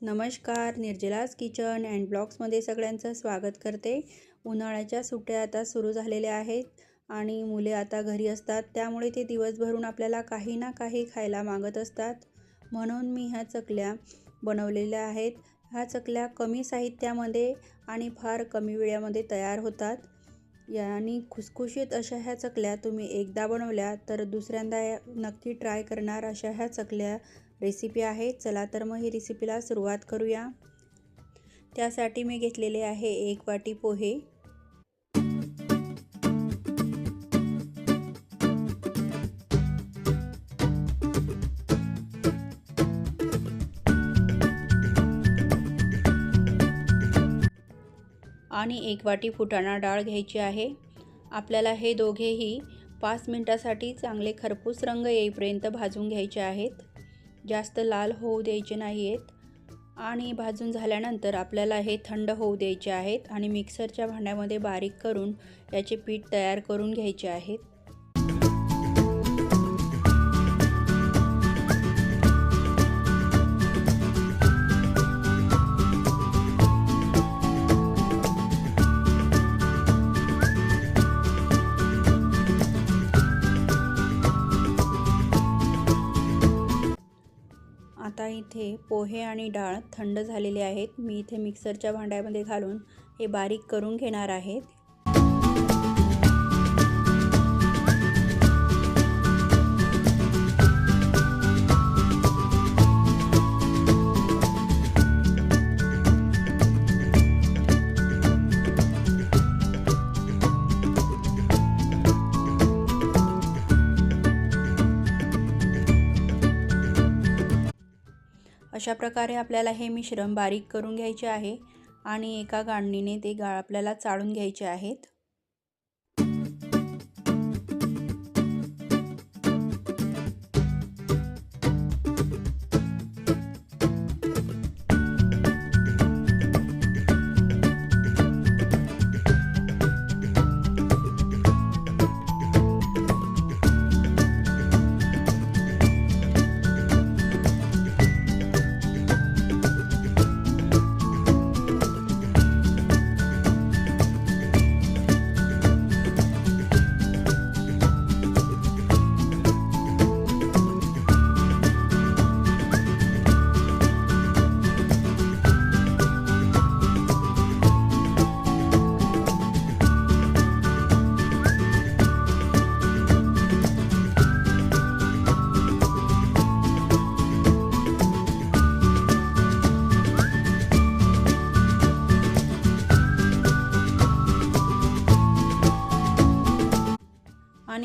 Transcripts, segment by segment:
नमस्कार निर्जलास kitchen and ब्लॉग्समध्ये सगळ्यांचं स्वागत करते. उन्हाळ्याच्या सुट्ट्या आता सुरू झालेल्या आहेत आणि मुले आता घरी असतात. त्यामुळे ते दिवसभरून आपल्याला काही ना काही खायला मागत असतात. म्हणून मी ह्या चकल्या बनवलेल्या आहेत. ह्या चकल्या कमी साहित्यामध्ये आणि फार कमी वेळामध्ये तयार होतात. आणि खुसखुशीत अशा ह्या चकल्या तुम्ही एकदा बनवल्या तर दुसऱ्यांदा नक्की ट्राय करणार अशा ह्या चकल्या रेसिपी आहे. चला तर मग ही रेसिपीला सुरुवात करूया. त्यासाठी मी घेतलेले आहे एक वाटी पोहे. आणि एक वाटी फुटाणा डाळ घ्यायची आहे. आपल्याला हे दोघेही पाच मिनटासाठी चांगले खरपूस रंग येईपर्यंत भाजून घ्यायचे आहेत. जास्त लाल होऊ द्यायचे नाही आहेत आणि भाजून झाल्यानंतर आपल्याला हे थंड होऊ द्यायचे आहेत आणि मिक्सरच्या भांड्यामध्ये बारीक करून याचे पीठ तयार करून घ्यायचे आहेत. आता इथे पोहे आणि डाळ थंड झालेले आहेत. मी इथे मिक्सरच्या भांड्यामध्ये घालून हे बारीक करून घेणार आहेत अशा प्रकारे आपल्याला हे मिश्रण बारीक करून घ्यायचे आहे आणि एका गाळणीने ते गाळ आपल्याला चाळून घ्यायचे आहेत.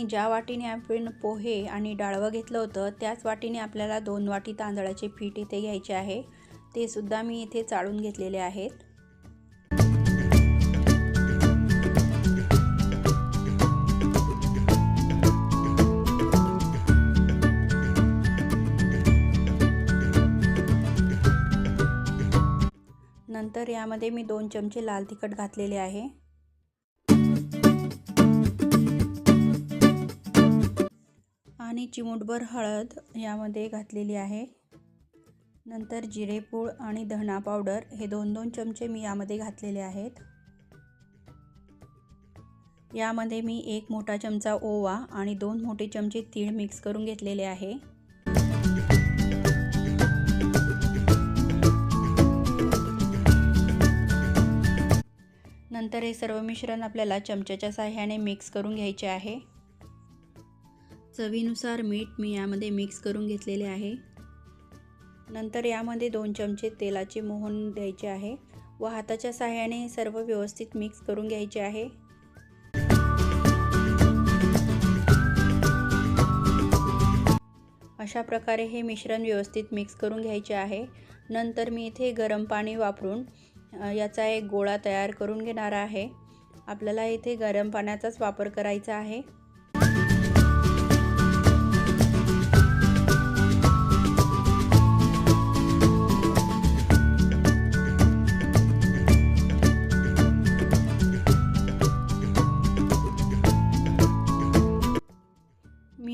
आणि ज्या वाटीने आपण पोहे आणि डाळवं घेतलं होतं त्याच वाटीने आपल्याला दोन वाटी तांदळाचे पीठ इथे घ्यायचे आहे. ते सुद्धा मी इथे चाळून घेतलेले आहेत. नंतर यामध्ये मी दोन चमचे लाल तिखट घातलेले आहे. आणि चिमूटभर हळद यामध्ये घातलेली आहे. नंतर जिरेपूळ आणि धणा पावडर हे दोन दोन चमचे मी यामध्ये घातलेले आहेत. यामध्ये मी एक मोठा चमचा ओवा आणि दोन मोठे चमचे तीळ मिक्स करून घेतलेले आहे. नंतर हे सर्व मिश्रण आपल्याला चमच्याच्या साह्याने मिक्स करून घ्यायचे आहे. चवीनुसार मीठ मी यामध्ये मिक्स करून घेतलेले आहे. नंतर यामध्ये दोन चमचे तेलाचे मोहन द्यायचे आहे व हाताच्या साह्याने सर्व व्यवस्थित मिक्स करून घ्यायचे आहे. अशा प्रकारे हे मिश्रण व्यवस्थित मिक्स करून घ्यायचे आहे. नंतर मी इथे गरम पाणी वापरून याचा एक गोळा तयार करून घेणार आहे. आपल्याला इथे गरम पाण्याचाच वापर करायचा आहे.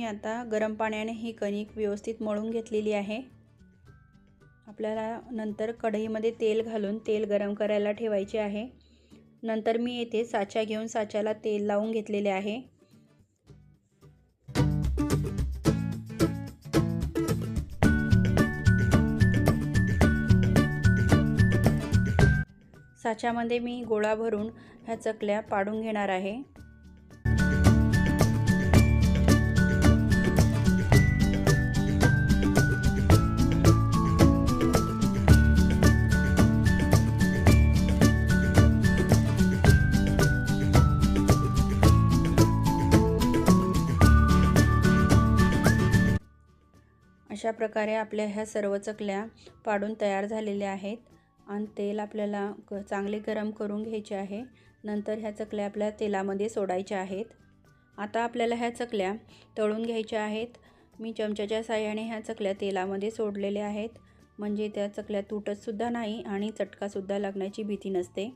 आता गरम पाण्याने ही कणिक व्यवस्थित मळून घेतलेली आहे. आपल्याला नंतर कढईमध्ये तेल घालून तेल गरम करायला ठेवायचे आहे. नंतर मी येथे साचा घेऊन साच्याला तेल लावून घेतलेले आहे. साच्यामध्ये मी गोळा भरून ह्या चकल्या पाडून घेणार आहे. अशा प्रकारे आपल्या ह्या सर्व चकल्या पाडून तयार झालेल्या आहेत. आणि तेल आपल्याला ग चांगले गरम करून घ्यायचे आहे. नंतर ह्या चकल्या आपल्या तेलामध्ये सोडायच्या आहेत. आता आपल्याला ह्या चकल्या तळून घ्यायच्या आहेत. मी चमच्याच्या साह्याने ह्या चकल्या तेलामध्ये सोडलेल्या आहेत. म्हणजे त्या चकल्या तुटतसुद्धा नाही आणि चटकासुद्धा लागण्याची भीती नसते.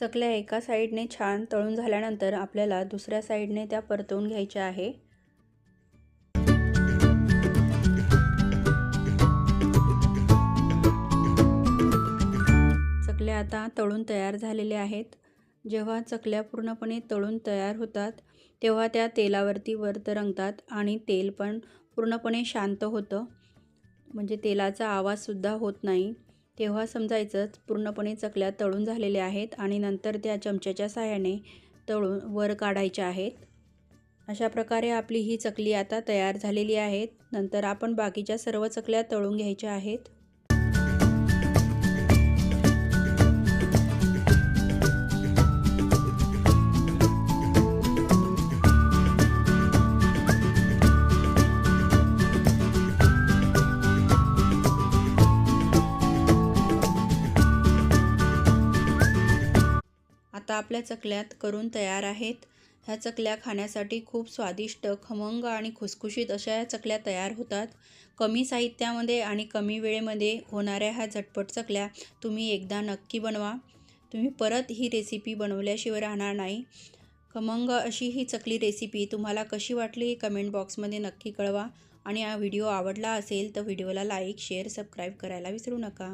चकल्या एका साईडने छान तळून झाल्यानंतर आपल्याला दुसऱ्या साईडने त्या परतवून घ्यायच्या आहे. चकल्या आता तळून तयार झालेल्या आहेत. जेव्हा चकल्या पूर्णपणे तळून तयार होतात तेव्हा त्या तेलावरती वर तरंगतात आणि तेल पण पूर्णपणे शांत होतं. म्हणजे तेलाचा आवाजसुद्धा होत नाही. तेव्हा समजायचंच पूर्णपणे चकल्या तळून झालेल्या आहेत आणि नंतर त्या चमच्याच्या साह्याने तळून वर काढायच्या आहेत. अशा प्रकारे आपली ही चकली आता तयार झालेली आहेत नंतर आपण बाकीच्या सर्व चकल्या तळून घ्यायच्या आहेत. आता आपल्या चकल्यात करून तयार आहेत. ह्या चकल्या खाण्यासाठी खूप स्वादिष्ट खमंग आणि खुसखुशीत अशा या चकल्या तयार होतात. कमी साहित्यामध्ये आणि कमी वेळेमध्ये होणाऱ्या ह्या झटपट चकल्या तुम्ही एकदा नक्की बनवा. तुम्ही परत ही रेसिपी बनवल्याशिवाय राहणार नाही. खमंग अशी ही चकली रेसिपी तुम्हाला कशी वाटली कमेंट बॉक्समध्ये नक्की कळवा. आणि हा व्हिडिओ आवडला असेल तर व्हिडिओला लाईक शेअर सबस्क्राईब करायला विसरू नका.